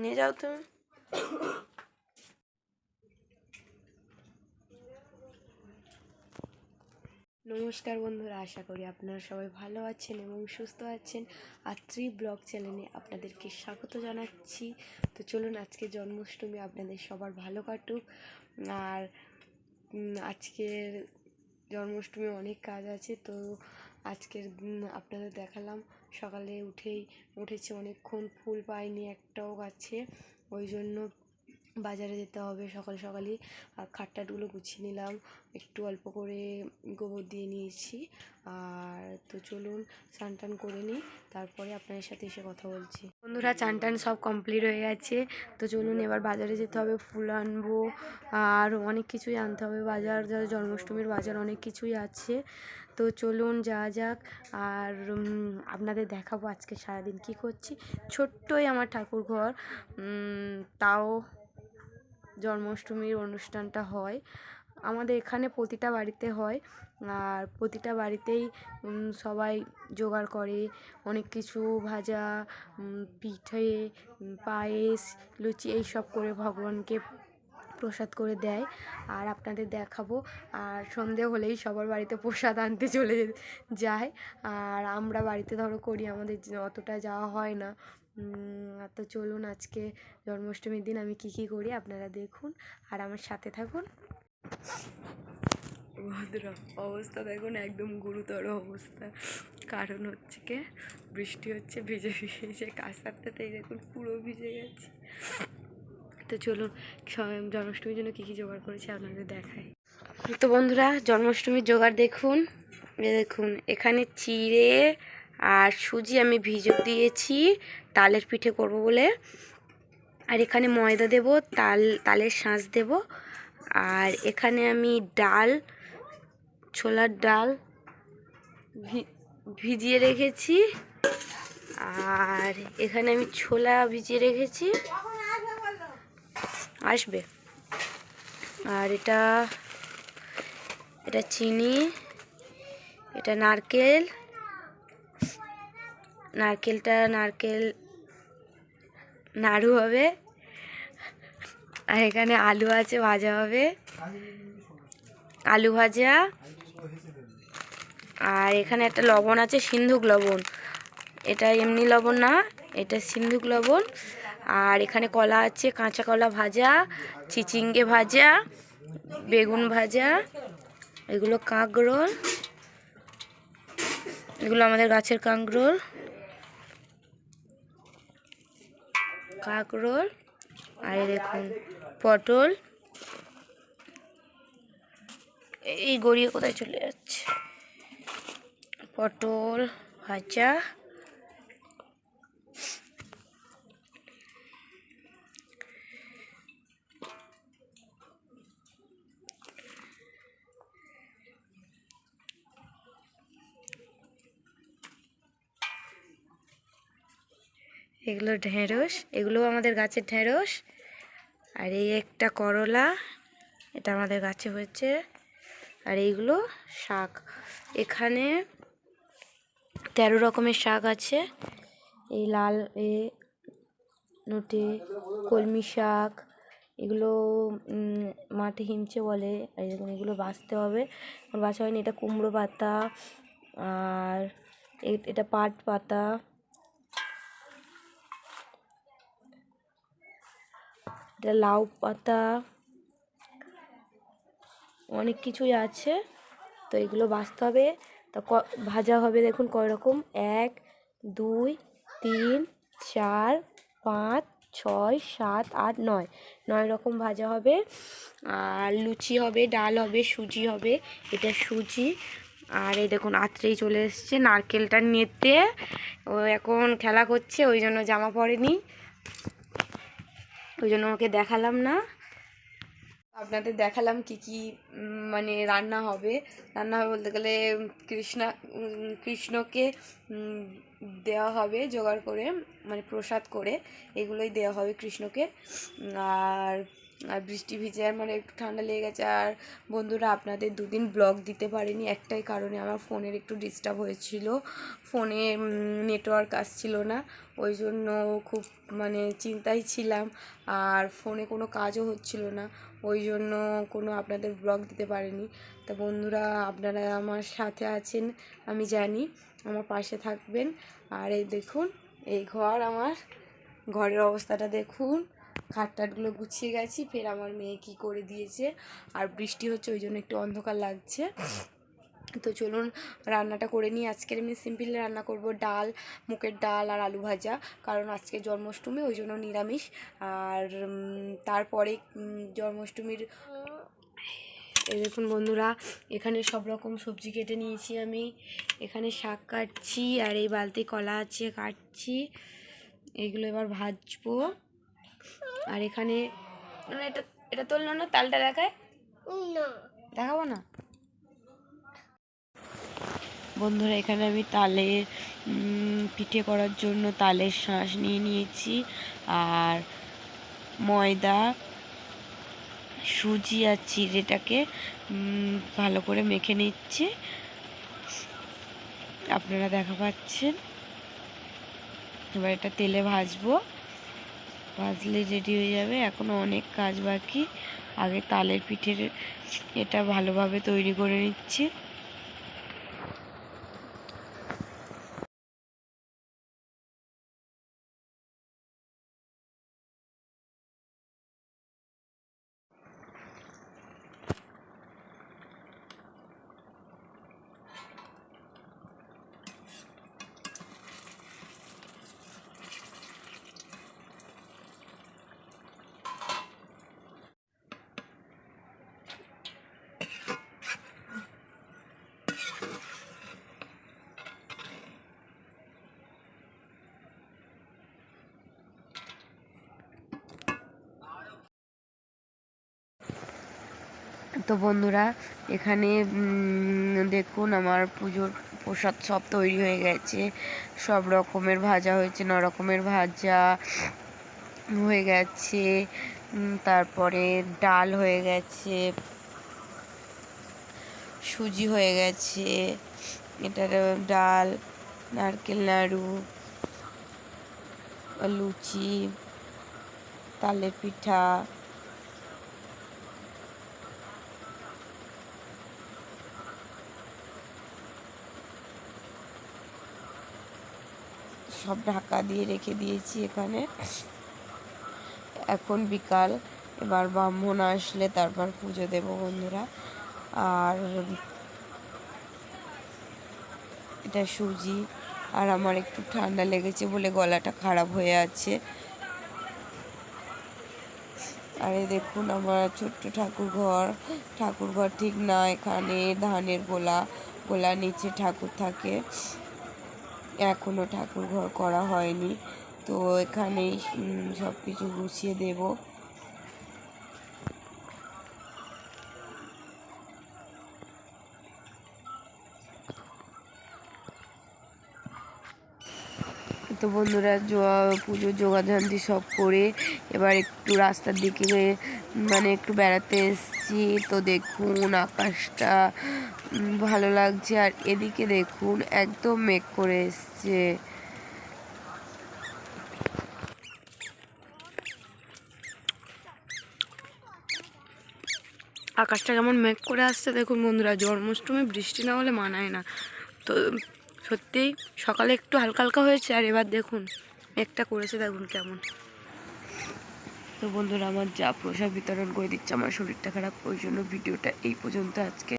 নিয়ে যাও তুমি। নমস্কার বন্ধুরা, আশা করি আপনারা সবাই ভালো আছেন এবং সুস্থ আছেন। আর থ্রি ব্লগ চ্যানেলে আপনাদেরকে স্বাগত জানাচ্ছি। তো চলুন আজকে জন্মাষ্টমী আপনাদের সবার ভালো কাটুক। আর আজকের জন্মাষ্টমী অনেক কাজ আছে, তো আজকের আপনাদের দেখালাম সকালে উঠেই উঠেছে অনেকক্ষণ ফুল পাইনি একটাও গাছে। ওই জন্য বাজারে যেতে হবে, সকাল সকালই, আর খাটটাগুলো গুছিয়ে নিলাম। একটু অল্প করে গোবর দিয়ে নিয়েছি। আর তো চলুন স্নান টান করে নিই। তারপরে আপনাদের সাথে এসে কথা বলছি। বন্ধুরা চান টান সব কমপ্লিট হয়ে গেছে। তো চলুন, এবার বাজারে যেতে হবে, ফুল আনব। আর অনেক কিছুই আনতে হবে। বাজার যারা জন্মাষ্টমীর বাজার, অনেক কিছুই আছে। তো চলুন, যাওয়া যাক। আর আপনাদের দেখাবো আজকে সারাদিন কি করছি। ছোট্টই আমার ঠাকুর ঘর তাও জন্মাষ্টমীর অনুষ্ঠানটা হয়। আমাদের এখানে প্রতিটা বাড়িতে হয়। আর প্রতিটা বাড়িতেই সবাই জোগাড় করে। অনেক কিছু ভাজা পিঠে পায়েস, লুচি এইসব করে ভগবানকে প্রসাদ করে দেয়। আর আপনাদের দেখাবো। আর সন্ধে হলেই সবার বাড়িতে প্রসাদ আনতে চলে যায়। আর আমরা বাড়িতে ধরো করি, আমাদের অতটা যাওয়া হয় না। তো চলুন আজকে জন্মাষ্টমীর দিন আমি কি কি করি আপনারা দেখুন। আর আমার সাথে থাকুন। অবস্থা দেখুন, একদম গুরুতর অবস্থা। কারণ হচ্ছে কি, বৃষ্টি হচ্ছে, ভিজে ভিজে কাজ সারতেই দেখুন, পুরো ভিজে গেছে। তো চলুন জন্মাষ্টমীর জন্য কী কী জোগাড় করেছি আপনাদের দেখাই। তো বন্ধুরা, জন্মাষ্টমীর জোগাড় দেখুন। দেখুন, এখানে চিড়ে আর সুজি আমি ভিজো দিয়েছি, তালের পিঠে করব বলে। আর এখানে ময়দা দেব, তাল, তালের শাঁস দেব। আর এখানে আমি ডাল, ছোলার ডাল ভিজিয়ে রেখেছি। আর এখানে আমি ছোলা ভিজিয়ে রেখেছি। আসবে। আর এটা এটা চিনি, এটা নারকেল। নারকেলটা নারকেল নাড়ু হবে। আর এখানে আলু আছে, ভাজা হবে। আলু ভাজা। আর এখানে একটা লবণ আছে, সিন্ধুক লবণ। এটা এমনি লবণ না, এটা সিন্ধুক লবণ। আর এখানে কলা আছে, কাঁচা কলা ভাজা, চিচিঙ্গে ভাজা, বেগুন ভাজা, এগুলো কাঁকরোল। এগুলো আমাদের গাছের কাঁকরোল। কাঁকরোল আর দেখুন পটল। এই গড়িয়ে কোথায় চলে যাচ্ছে? পটল ভাজা। এগুলো ঢেঁড়স, এগুলো আমাদের গাছের ঢেঁড়স। আর এই একটা করলা, এটা আমাদের গাছে হয়েছে। আর এইগুলো শাক। এখানে তেরো রকমের শাক আছে। এই লাল, এ নোটে কলমি শাক, এগুলো মাঠে হিমচে বলে। দেখুন এগুলো বাছতে হবে। বাছা হয়নি, এটা কুমড়ো পাতা, আর এটা পাট পাতা। এটা লাউ পাতা, অনেক কিছুই আছে। তো এগুলো বাছতে হবে। তো ক- ভাজা হবে দেখুন কয় রকম? এক, দুই, তিন, চার, পাঁচ, ছয়, সাত, আট, নয়। নয় রকম ভাজা হবে। আর লুচি হবে, ডাল হবে, সুজি হবে। এটা সুজি। আর এই দেখুন আত্রেই চলে এসছে নারকেলটা নেতে ও এখন খেলা করছে, ওই জন্য জামা পরেনি। ওই জন্য ওকে দেখালাম না। আপনাদের দেখালাম কি কি মানে রান্না হবে। রান্না হবে বলতে গেলে কৃষ্ণা কৃষ্ণকে দেওয়া হবে জোগাড় করে মানে প্রসাদ করে, এগুলোই দেওয়া হবে কৃষ্ণকে। আর আর বৃষ্টি ভিজে আর মানে একটু ঠান্ডা লেগে গেছে। আর বন্ধুরা, আপনাদের দুদিন ব্লগ দিতে পারিনি, একটাই কারণে আমার ফোনের একটু ডিস্টার্ব হয়েছিল। ফোনে নেটওয়ার্ক আসছিল না, ওই জন্য খুব মানে চিন্তায় ছিলাম। আর ফোনে কোনো কাজও হচ্ছিল না, ওই জন্য কোনো আপনাদের ব্লগ দিতে পারিনি। তা বন্ধুরা, আপনারা আমার সাথে আছেন, আমি জানি, আমার পাশে থাকবেন। আর এই দেখুন, এই ঘর আমার, ঘরের অবস্থাটা দেখুন। খাটটাটগুলো গুছিয়ে গেছি, ফের আমার মেয়ে কি করে দিয়েছে, আর বৃষ্টি হচ্ছে, ওই জন্য একটু অন্ধকার লাগছে। তো চলুন রান্নাটা করে নিই। আজকের আমি সিম্পল রান্না করব ডাল মুখের ডাল আর আলু ভাজা, কারণ আজকে জন্মাষ্টমী, ওই জন্য নিরামিষ। আর তারপরে জন্মাষ্টমীর এই দেখুন বন্ধুরা, এখানে সব রকম সবজি কেটে নিয়েছি আমি। এখানে শাক কাটছি, আর এই বালতি কলা আছে, কাটছি। এইগুলো এবার ভাজবো। আর এখানে এটা এটা তুললো না? তালটা দেখায়? দেখাবো না? বন্ধুরা এখানে আমি তালে উম, পিঠে করার জন্য তালের শাঁস নিয়ে নিয়েছি। আর ময়দা সুজি আর চিড়েটাকে উম, ভালো করে মেখে নিচ্ছে। আপনারা দেখা পাচ্ছেন। এবার এটা তেলে ভাজবো। ভাজলে রেডি হয়ে যাবে। এখনও অনেক কাজ বাকি। আগে তালের পিঠের এটা ভালোভাবে তৈরি করে নিচ্ছি। তো বন্ধুরা, এখানে দেখুন আমার পুজোর প্রসাদ সব তৈরি হয়ে গেছে। সব রকমের ভাজা হয়েছে, ন রকমের ভাজা হয়ে গেছে। তারপরে ডাল হয়ে গেছে, সুজি হয়ে গেছে এটার ডাল, নারকেল নাড়ু লুচি, তালের পিঠা সব ঢাকা দিয়ে রেখে দিয়েছি এখানে। এখন বিকাল, এবার ব্রাহ্মণ আসলে তারপর পুজো দেব বন্ধুরা। আর এটা সুজি, আর আমার একটু ঠান্ডা লেগেছে বলে গলাটা খারাপ হয়ে আছে। আর দেখুন আমার ছোট্ট ঠাকুর ঘর। ঠাকুর ঘর ঠিক না, এখানে ধানের গোলা গোলা নিচে ঠাকুর থাকে। এখনও ঠাকুর ঘর করা হয়নি। তো এখানেই সব কিছু গুছিয়ে দেব। তো বন্ধুরা জো- পুজোর যোগাযান্তি সব করে এবার একটু রাস্তার দিকে মানে একটু বেড়াতে এসেছি। তো দেখুন আকাশটা ভালো লাগছে। আর এদিকে দেখুন একদম মেঘ করে এসছে। আকাশটা কেমন মেঘ করে আসছে দেখুন বন্ধুরা। জন্মাষ্টমী বৃষ্টি না হলে মানায় না। তো সত্যিই সকালে একটু হালকা হালকা হয়েছে, আর এবার দেখুন একটা করেছে, দেখুন কেমন। তো বন্ধুরা, আমার যা প্রসাদ বিতরণ করে দিচ্ছে, আমার শরীরটা খারাপ, ওই জন্য ভিডিওটা এই পর্যন্ত আজকে।